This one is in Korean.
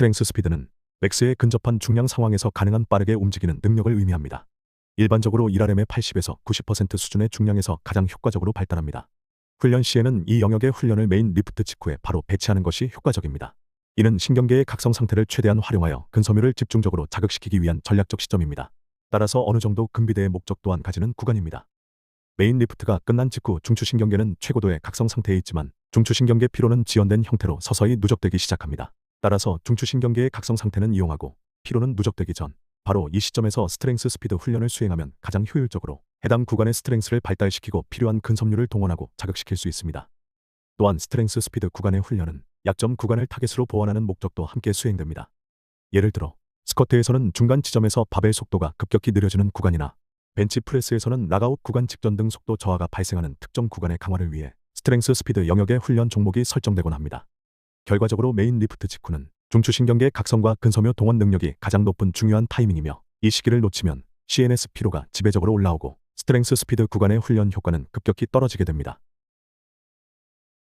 스트렝스 스피드는 맥스에 근접한 중량 상황에서 가능한 빠르게 움직이는 능력을 의미합니다. 일반적으로 1RM의 80에서 90% 수준의 중량에서 가장 효과적으로 발달합니다. 훈련 시에는 이 영역의 훈련을 메인 리프트 직후에 바로 배치하는 것이 효과적입니다. 이는 신경계의 각성 상태를 최대한 활용하여 근섬유를 집중적으로 자극시키기 위한 전략적 시점입니다. 따라서 어느 정도 근비대의 목적 또한 가지는 구간입니다. 메인 리프트가 끝난 직후 중추신경계는 최고도의 각성 상태에 있지만 중추신경계 피로는 지연된 형태로 서서히 누적되기 시작합니다. 따라서 중추신경계의 각성 상태는 이용하고 피로는 누적되기 전 바로 이 시점에서 스트렝스 스피드 훈련을 수행하면 가장 효율적으로 해당 구간의 스트렝스를 발달시키고 필요한 근섬유를 동원하고 자극시킬 수 있습니다. 또한 스트렝스 스피드 구간의 훈련은 약점 구간을 타겟으로 보완하는 목적도 함께 수행됩니다. 예를 들어 스쿼트에서는 중간 지점에서 바벨 속도가 급격히 느려지는 구간이나 벤치 프레스에서는 락아웃 구간 직전 등 속도 저하가 발생하는 특정 구간의 강화를 위해 스트렝스 스피드 영역의 훈련 종목이 설정되곤 합니다. 결과적으로 메인 리프트 직후는 중추신경계 각성과 근섬유 동원 능력이 가장 높은 중요한 타이밍이며 이 시기를 놓치면 CNS 피로가 지배적으로 올라오고 스트렝스 스피드 구간의 훈련 효과는 급격히 떨어지게 됩니다.